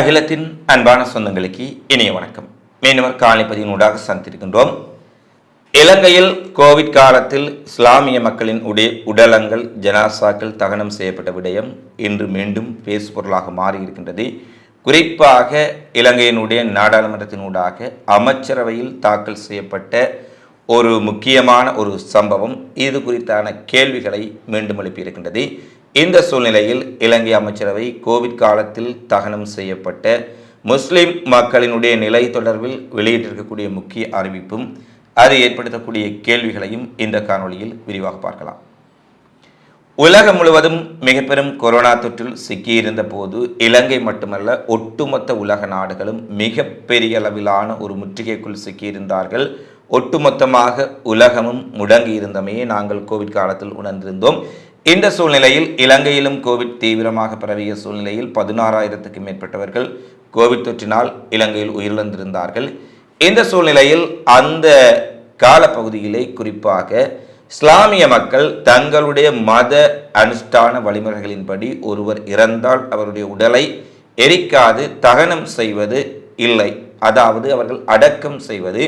அகிலத்தின் அன்பான சொந்தங்களுக்கு இனிய வணக்கம். மீனவர் காணிப்பதியின் ஊடாக சந்திருக்கின்றோம் இலங்கையில் கோவிட் காலத்தில் இஸ்லாமிய மக்களின் உடைய உடலங்கள் ஜனாசாக்கள் தகனம் செய்யப்பட்ட விடயம் இன்று மீண்டும் பேசுபொருளாக மாறியிருக்கின்றது. குறிப்பாக இலங்கையினுடைய நாடாளுமன்றத்தினூடாக அமைச்சரவையில் தாக்கல் செய்யப்பட்ட ஒரு முக்கியமான ஒரு சம்பவம். இது குறித்தான கேள்விகளை மீண்டும் எழுப்பியிருக்கின்றது. இந்த சூழ்நிலையில் இலங்கை அமைச்சரவை கோவிட் காலத்தில் தகனம் செய்யப்பட்ட முஸ்லிம் மக்களினுடைய நிலை தொடர்பில் வெளியிட்டிருக்கக்கூடிய முக்கிய அறிவிப்பும் அது ஏற்படுத்தக்கூடிய கேள்விகளையும் இந்த காணொளியில் விரிவாக பார்க்கலாம். உலகம் முழுவதும் மிக பெரும் கொரோனா தொற்றில் சிக்கியிருந்த போது இலங்கை மட்டுமல்ல ஒட்டுமொத்த உலக நாடுகளும் மிக பெரிய அளவிலான ஒரு முற்றுகைக்குள் சிக்கியிருந்தார்கள். ஒட்டுமொத்தமாக உலகமும் முடங்கி இருந்தமையே நாங்கள் கோவிட் காலத்தில் உணர்ந்திருந்தோம். இந்த சூழ்நிலையில் இலங்கையிலும் கோவிட் தீவிரமாக பரவிய சூழ்நிலையில் பதினாறாயிரத்துக்கும் மேற்பட்டவர்கள் கோவிட் தொற்றினால் இலங்கையில் உயிரிழந்திருந்தார்கள். இந்த சூழ்நிலையில் அந்த காலப்பகுதியிலே குறிப்பாக இஸ்லாமிய மக்கள் தங்களுடைய மத அனுஷ்டான வழிமுறைகளின்படி ஒருவர் இறந்தால் அவருடைய உடலை எரிக்காது தகனம் செய்வது இல்லை. அதாவது அவர்கள் அடக்கம் செய்வது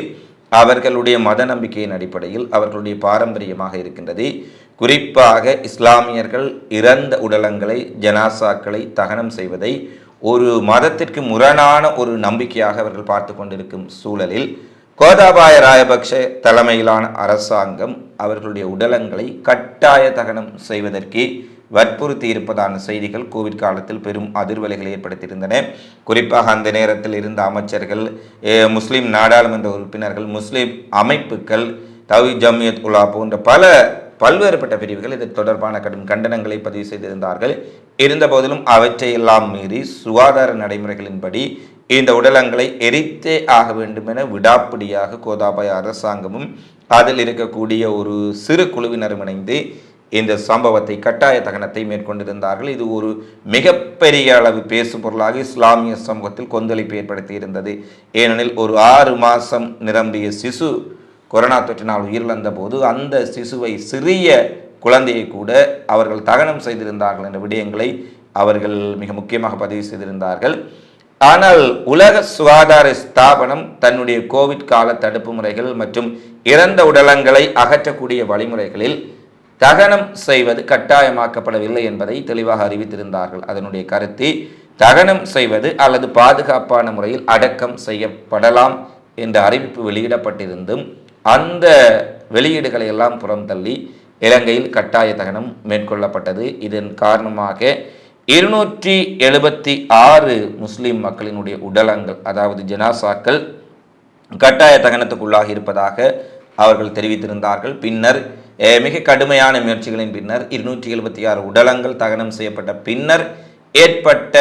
அவர்களுடைய மத நம்பிக்கையின் அடிப்படையில் அவர்களுடைய பாரம்பரியமாக இருக்கின்றது. குறிப்பாக இஸ்லாமியர்கள் இறந்த உடலங்களை ஜனாசாக்களை தகனம் செய்வதை ஒரு மதத்திற்கு முரணான ஒரு நம்பிக்கையாக அவர்கள் பார்த்து கொண்டிருக்கும் சூழலில் கோதாபாய ராயபக்ஷ தலைமையிலான அரசாங்கம் அவர்களுடைய உடலங்களை கட்டாய தகனம் செய்வதற்கு வற்புறுத்தி இருப்பதான செய்திகள் கோவிட் காலத்தில் பெரும் அதிர்வலைகளை ஏற்படுத்தியிருந்தன. குறிப்பாக அந்த நேரத்தில் இருந்த அமைச்சர்கள் முஸ்லீம் நாடாளுமன்ற உறுப்பினர்கள் முஸ்லீம் அமைப்புகள் தவி ஜம்யத் உலா போன்ற பல பல்வேறுபட்ட பிரிவுகள் இது தொடர்பான கடும் கண்டனங்களை பதிவு செய்திருந்தார்கள். இருந்தபோதிலும் அவற்றையெல்லாம் மீறி சுகாதார நடைமுறைகளின்படி இந்த உடலங்களை எரித்தே ஆக வேண்டும் என விடாப்பிடியாக கோதாபாய அரசாங்கமும் அதில் இருக்கக்கூடிய ஒரு சிறு குழுவினரும் இணைந்து இந்த சம்பவத்தை கட்டாய தகனத்தை மேற்கொண்டிருந்தார்கள். இது ஒரு மிகப்பெரிய அளவு பேசும் பொருளாக இஸ்லாமிய சமூகத்தில் கொந்தளிப்பு ஏற்படுத்தி இருந்தது. ஏனெனில் ஒரு ஆறு மாதம் நிரம்பிய சிசு கொரோனா தொற்றினால் உயிரிழந்த போது அந்த சிசுவை சிறிய குழந்தையை கூட அவர்கள் தகனம் செய்திருந்தார்கள் என்ற விடயங்களை அவர்கள் மிக முக்கியமாக பதிவு செய்திருந்தார்கள். ஆனால் உலக சுகாதார ஸ்தாபனம் தன்னுடைய கோவிட் கால தடுப்பு முறைகள் மற்றும் இறந்த உடலங்களை அகற்றக்கூடிய வழிமுறைகளில் தகனம் செய்வது கட்டாயமாக்கப்படவில்லை என்பதை தெளிவாக அறிவித்திருந்தார்கள். அதனுடைய கருத்து தகனம் செய்வது அல்லது பாதுகாப்பான முறையில் அடக்கம் செய்யப்படலாம் என்ற அறிவிப்பு வெளியிடப்பட்டிருந்தும் அந்த வெளியீடுகளை எல்லாம் புறம் தள்ளி இலங்கையில் கட்டாய தகனம் மேற்கொள்ளப்பட்டது. இதன் காரணமாக இருநூற்றி எழுபத்தி ஆறு முஸ்லீம் மக்களினுடைய உடலங்கள் அதாவது ஜனாசாக்கள் கட்டாய தகனத்துக்குள்ளாக இருப்பதாக அவர்கள் தெரிவித்திருந்தார்கள். பின்னர் மிக கடுமையான முயற்சிகளின் பின்னர் இருநூற்றி எழுபத்தி ஆறு உடலங்கள் தகனம் செய்யப்பட்ட பின்னர் ஏற்பட்ட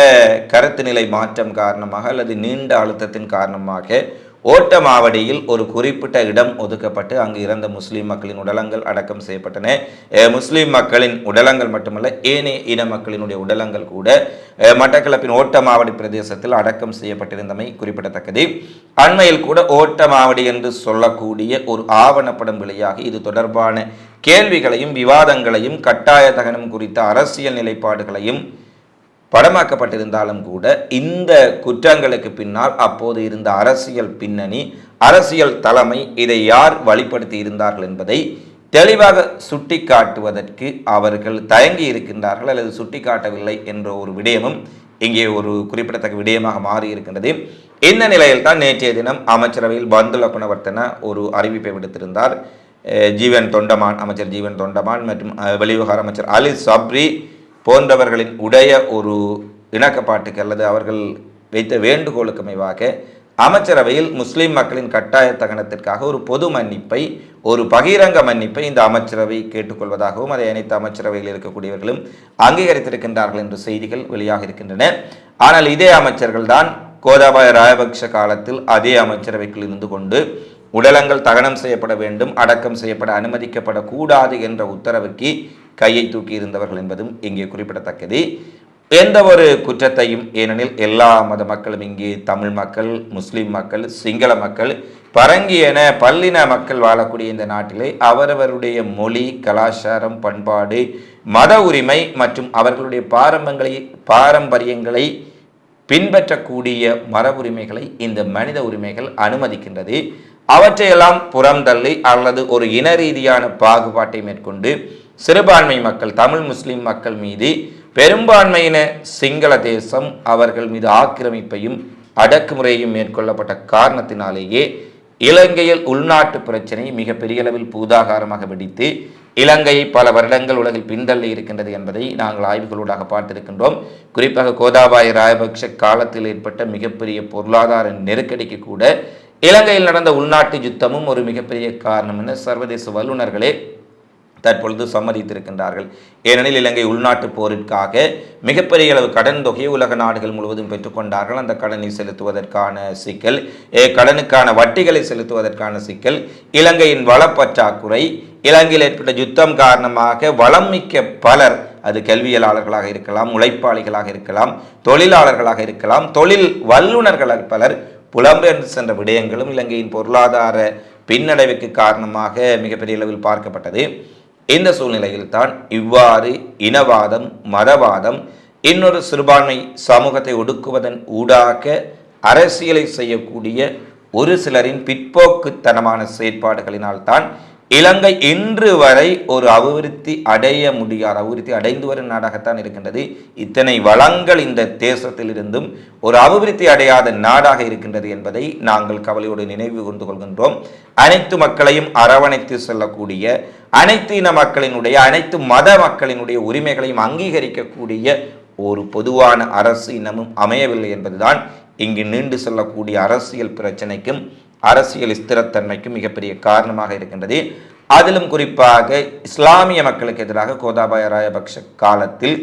கருத்து நிலை மாற்றம் காரணமாக அல்லது நீண்ட அழுத்தத்தின் காரணமாக ஓட்டமாவடியில் ஒரு குறிப்பிட்ட இடம் ஒதுக்கப்பட்டு அங்கு இறந்த முஸ்லீம் மக்களின் உடலங்கள் அடக்கம் செய்யப்பட்டன. முஸ்லீம் மக்களின் உடலங்கள் மட்டுமல்ல ஏனைய இன மக்களினுடைய உடலங்கள் கூட மட்டக்களப்பின் ஓட்டமாவடி பிரதேசத்தில் அடக்கம் செய்யப்பட்டிருந்தமை குறிப்பிடத்தக்கது. அண்மையில் கூட ஓட்டமாவடி என்று சொல்லக்கூடிய ஒரு ஆவணப்படம் வெளியாகி இது தொடர்பான கேள்விகளையும் விவாதங்களையும் கட்டாய தகனம் குறித்த அரசியல் நிலைப்பாடுகளையும் படமாக்கப்பட்டிருந்தாலும் கூட இந்த குற்றங்களுக்கு பின்னால் அப்போது இருந்த அரசியல் பின்னணி அரசியல் தலைமை இதை யார் வழிப்படுத்தி இருந்தார்கள் என்பதை தெளிவாக சுட்டி காட்டுவதற்கு அவர்கள் தயங்கி இருக்கின்றார்கள் அல்லது சுட்டி காட்டவில்லை என்ற ஒரு விடயமும் இங்கே ஒரு குறிப்பிடத்தக்க விடயமாக மாறி இருக்கின்றது. இந்த நிலையில் தான் நேற்றைய தினம் அமைச்சரவையில் பந்துல குணவர்த்தன ஒரு அறிவிப்பை விடுத்திருந்தார். ஜீவன் தொண்டமான் அமைச்சர் ஜீவன் தொண்டமான் மற்றும் வெளிவிவகார அமைச்சர் அலி சப்ரி போன்றவர்களின் உடைய ஒரு இணக்கப்பாட்டுக்கு அல்லது அவர்கள் வைத்த வேண்டுகோளுக்கு அமைவாக அமைச்சரவையில் முஸ்லீம் மக்களின் கட்டாய தகனத்திற்காக ஒரு பொது மன்னிப்பை ஒரு பகிரங்க மன்னிப்பை இந்த அமைச்சரவை கேட்டுக்கொள்வதாகவும் அதை அனைத்து அமைச்சரவையில் இருக்கக்கூடியவர்களும் அங்கீகரித்திருக்கின்றார்கள் என்ற செய்திகள் வெளியாக இருக்கின்றன. ஆனால் இதே அமைச்சர்கள் தான் கோதாபாய ராயபக்ஷ காலத்தில் அதே அமைச்சரவைக்குள் இருந்து கொண்டு உடலங்கள் தகனம் செய்யப்பட வேண்டும் அடக்கம் செய்யப்பட அனுமதிக்கப்படக்கூடாது என்ற உத்தரவுக்கு கையை தூக்கி இருந்தவர்கள் என்பதும் இங்கே குறிப்பிடத்தக்கது. எந்த ஒரு குற்றத்தையும் ஏனெனில் எல்லா மத மக்களும் இங்கே தமிழ் மக்கள் முஸ்லீம் மக்கள் சிங்கள மக்கள் பரங்கி என பல்லின மக்கள் வாழக்கூடிய இந்த நாட்டிலே அவரவருடைய மொழி கலாச்சாரம் பண்பாடு மத உரிமை மற்றும் அவர்களுடைய பாரம்பங்களை பாரம்பரியங்களை பின்பற்றக்கூடிய மரபுரிமைகளை இந்த மனித உரிமைகள் அனுமதிக்கின்றது. அவற்றையெல்லாம் புறம் தள்ளி அல்லது ஒரு இன ரீதியான பாகுபாட்டை மேற்கொண்டு சிறுபான்மை மக்கள் தமிழ் முஸ்லிம் மக்கள் மீது பெரும்பான்மையின சிங்கள தேசம் அவர்கள் மீது ஆக்கிரமிப்பையும் அடக்குமுறையும் மேற்கொள்ளப்பட்ட காரணத்தினாலேயே இலங்கையில் உள்நாட்டு பிரச்சனை மிக பெரிய அளவில் பூதாகாரமாக வெடித்து இலங்கையை பல வருடங்கள் உலகில் பின்தள்ளி இருக்கின்றது என்பதை நாங்கள் ஆய்வுகளூடாக பார்த்திருக்கின்றோம். குறிப்பாக கோதாபாய ராயபக்ஷ காலத்தில் ஏற்பட்ட மிகப்பெரிய பொருளாதார நெருக்கடிக்கு கூட இலங்கையில் நடந்த உள்நாட்டு யுத்தமும் ஒரு மிகப்பெரிய காரணம் என சர்வதேச வல்லுநர்களே தற்பொழுது சம்மதித்திருக்கின்றார்கள். ஏனெனில் இலங்கை உள்நாட்டு போரிற்காக மிகப்பெரிய அளவு கடன் தொகையை உலக நாடுகள் முழுவதும் பெற்றுக்கொண்டார்கள். அந்த கடனை செலுத்துவதற்கான சிக்கல் கடனுக்கான வட்டிகளை செலுத்துவதற்கான சிக்கல் இலங்கையின் வளப்பற்றாக்குறை இலங்கையில் ஏற்பட்ட யுத்தம் காரணமாக வளம் மிக்க பலர் அது கல்வியலாளர்களாக இருக்கலாம் உழைப்பாளிகளாக இருக்கலாம் தொழிலாளர்களாக இருக்கலாம் தொழில் வல்லுநர்கள் பலர் புலம்பெயர்ந்து சென்ற விடயங்களும் இலங்கையின் பொருளாதார பின்னடைவுக்கு காரணமாக மிகப்பெரிய அளவில் பார்க்கப்பட்டது. இந்த சூழ்நிலையில் தான் இவ்வாறு இனவாதம் மதவாதம் இன்னொரு சிறுபான்மை சமூகத்தை ஒடுக்குவதன் ஊடாக அரசியலை செய்யக்கூடிய ஒரு சிலரின் பிற்போக்குத்தனமான செயற்பாடுகளினால் தான் இலங்கை இன்று வரை ஒரு அபிவிருத்தி அடைய முடியாத அபிவிருத்தி அடைந்து வரும் நாடாகத்தான் இருக்கின்றது. இத்தனை வளங்கள் இந்த தேசத்திலிருந்தும் ஒரு அபிவிருத்தி அடையாத நாடாக இருக்கின்றது என்பதை நாங்கள் கவலையோடு நினைவு கொண்டு கொள்கின்றோம். அனைத்து மக்களையும் அரவணைத்து செல்லக்கூடிய அனைத்து இன மக்களினுடைய அனைத்து மத மக்களினுடைய உரிமைகளையும் அங்கீகரிக்கக்கூடிய ஒரு பொதுவான அரசு இன்னமும் அமையவில்லை என்பதுதான் இங்கு நீண்டு செல்லக்கூடிய அரசியல் பிரச்சனைக்கும் அரசியல் ஸ்திரத்தன்மைக்கும் மிகப்பெரிய காரணமாக இருக்கின்றது. அதிலும் குறிப்பாக இஸ்லாமிய மக்களுக்கு எதிராக கோதாபாய ராயபக்ஷ காலத்தில்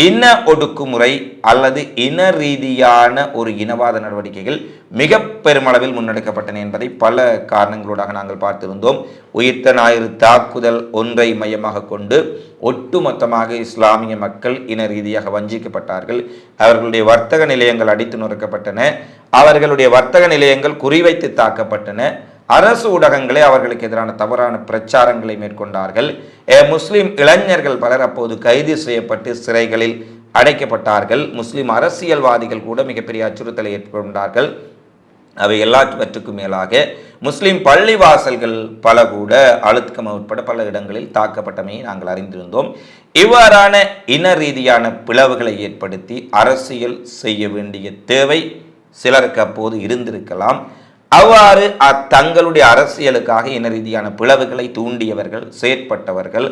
இன ஒடுக்குமுறை அல்லது இன ரீதியான ஒரு இனவாத நடவடிக்கைகள் மிக பெருமளவில் முன்னெடுக்கப்பட்டன என்பதை பல காரணங்களோடாக நாங்கள் பார்த்திருந்தோம். உயிர்த்த ஞாயிறு தாக்குதல் ஒன்றை மையமாக கொண்டு ஒட்டுமொத்தமாக இஸ்லாமிய மக்கள் இன ரீதியாக வஞ்சிக்கப்பட்டார்கள். அவர்களுடைய வர்த்தக நிலையங்கள் அடித்து நொறுக்கப்பட்டன. அவர்களுடைய வர்த்தக நிலையங்கள் குறிவைத்து தாக்கப்பட்டன. அரசு ஊடகங்களே அவர்களுக்கு எதிரான தவறான பிரச்சாரங்களை மேற்கொண்டார்கள். முஸ்லிம் இளைஞர்கள் பலர் அப்போது கைது செய்யப்பட்டு சிறைகளில் அடைக்கப்பட்டார்கள். முஸ்லிம் அரசியல்வாதிகள் கூட மிகப்பெரிய அச்சுறுத்தலை ஏற்றுக்கொண்டார்கள் அவை எல்லாவற்றுக்கும் மேலாக முஸ்லிம் பள்ளிவாசல்கள் பல கூட அழுத்தம் உட்பட பல இடங்களில் தாக்கப்பட்டமையை நாங்கள் அறிந்திருந்தோம். இவ்வாறான இன ரீதியான பிளவுகளை ஏற்படுத்தி அரசியல் செய்ய வேண்டிய தேவை சிலருக்கு அப்போது இருந்திருக்கலாம். அவ்வாறு தங்களுடைய அரசியலுக்காக இன ரீதியான பிளவுகளை தூண்டியவர்கள் செயற்பட்டவர்கள்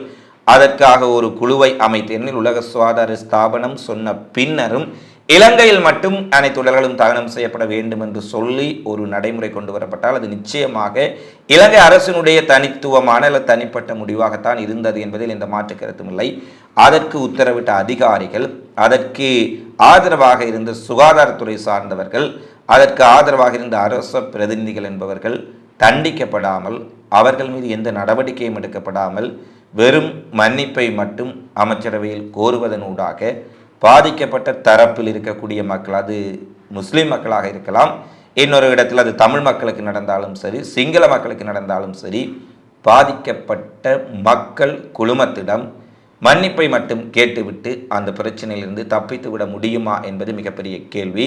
அதற்காக ஒரு குழுவை அமைத்தேனில் உலக சுகாதார ஸ்தாபனம் சொன்ன பின்னரும் இலங்கையில் மட்டும் அனைத்து உடல்களும் தகனம் செய்யப்பட வேண்டும் என்று சொல்லி ஒரு நடைமுறை கொண்டு வரப்பட்டால் அது நிச்சயமாக இலங்கை அரசினுடைய தனித்துவமான அல்லது தனிப்பட்ட முடிவாகத்தான் இருந்தது என்பதில் எந்த மாற்று கருத்தும் இல்லை. அதற்கு உத்தரவிட்ட அதிகாரிகள் அதற்கு ஆதரவாக இருந்த சுகாதாரத்துறை சார்ந்தவர்கள் அதற்கு ஆதரவாக இருந்த அரச பிரதிநிதிகள் என்பவர்கள் தண்டிக்கப்படாமல் அவர்கள் மீது எந்த நடவடிக்கையும் எடுக்கப்படாமல் வெறும் மன்னிப்பை மட்டும் அமைச்சரவையில் கோருவதனூடாக பாதிக்கப்பட்ட தரப்பில் இருக்கக்கூடிய மக்கள் அது முஸ்லீம் மக்களாக இருக்கலாம் இன்னொரு இடத்தில் அது தமிழ் மக்களுக்கு நடந்தாலும் சரி சிங்கள மக்களுக்கு நடந்தாலும் சரி பாதிக்கப்பட்ட மக்கள் குழுமத்திடம் மன்னிப்பை மட்டும் கேட்டுவிட்டு அந்த பிரச்சனையிலிருந்து தப்பித்து விட முடியுமா என்பது மிகப்பெரிய கேள்வி.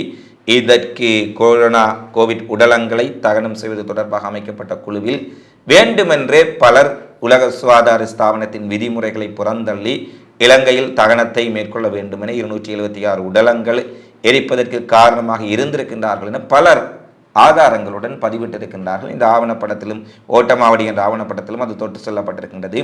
இதற்கு கொரோனா கோவிட் உடலங்களை தகனம் செய்வது தொடர்பாக அமைக்கப்பட்ட குழுவில் வேண்டுமென்றே பலர் உலக சுகாதார ஸ்தாபனத்தின் விதிமுறைகளை புறந்தள்ளி இலங்கையில் தகனத்தை மேற்கொள்ள வேண்டுமென இருநூற்றி எழுபத்தி ஆறு உடலங்கள் எரிப்பதற்கு காரணமாக இருந்திருக்கின்றார்கள் என பலர் ஆதாரங்களுடன் பதிவிட்டிருக்கின்றார்கள். இந்த ஆவணப்படத்திலும் ஓட்டமாவடி என்ற ஆவணப்படத்திலும் அது தொட்டு செல்லப்பட்டிருக்கின்றது.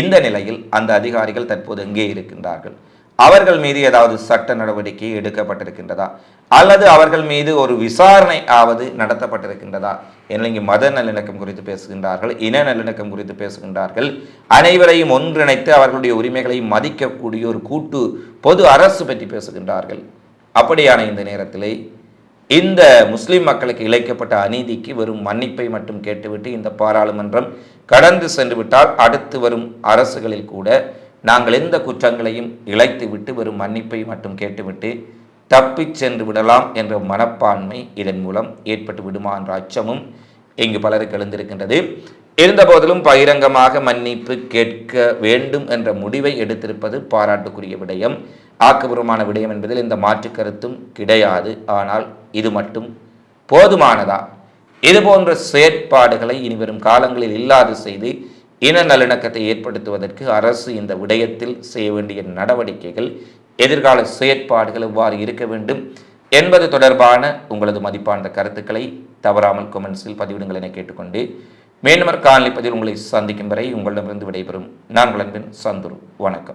இந்த நிலையில் அந்த அதிகாரிகள் தற்போது எங்கே இருக்கின்றார்கள்? அவர்கள் மீது ஏதாவது சட்ட நடவடிக்கை எடுக்கப்பட்டிருக்கின்றதா? அல்லது அவர்கள் மீது ஒரு விசாரணை ஆவது நடத்தப்பட்டிருக்கின்றதா? என இங்கு மத நல்லிணக்கம் குறித்து பேசுகின்றார்கள் இன நல்லிணக்கம் குறித்து பேசுகின்றார்கள். அனைவரையும் ஒன்றிணைத்து அவர்களுடைய உரிமைகளை மதிக்கக்கூடிய ஒரு கூட்டு பொது அரசு பற்றி பேசுகின்றார்கள். அப்படியான இந்த நேரத்திலே இந்த முஸ்லிம் மக்களுக்கு இழைக்கப்பட்ட அநீதிக்கு வெறும் மன்னிப்பை மட்டும் கேட்டுவிட்டு இந்த பாராளுமன்றம் கடந்து சென்று விட்டால் அடுத்து வரும் அரசுகளில் கூட நாங்கள் எந்த குற்றங்களையும் இழைத்து விட்டு வெறும் மன்னிப்பை மட்டும் கேட்டுவிட்டு தப்பிச் சென்று விடலாம் என்ற மனப்பான்மை இதன் மூலம் ஏற்பட்டு விடுமா என்ற அச்சமும் இங்கு பலருக்கு எழுந்திருக்கின்றது. இருந்தபோதிலும் பகிரங்கமாக மன்னிப்பு கேட்க வேண்டும் என்ற முடிவை எடுத்திருப்பது பாராட்டுக்குரிய விடயம். ஆக்கபூர்வமான விடயம் என்பதில் இந்த மாற்று கருத்தும் கிடையாது. ஆனால் இது மட்டும் போதுமானதா? இது போன்ற செயற்பாடுகளை இனிவரும் காலங்களில் இல்லாது செய்து இன நல்லிணக்கத்தை ஏற்படுத்துவதற்கு அரசு இந்த விடயத்தில் செய்ய வேண்டிய நடவடிக்கைகள் எதிர்கால செயற்பாடுகள் எவ்வாறு இருக்க வேண்டும் என்பது தொடர்பான உங்களது மதிப்பான கருத்துக்களை தவறாமல் கொமெண்ட்ஸில் பதிவிடுங்கள் என கேட்டுக்கொண்டு மேன்மர் காலனி பதிவில் உங்களை சந்திக்கும் வரை உங்களிடமிருந்து விடைபெறும். நான் உங்கள் சந்துரு. வணக்கம்.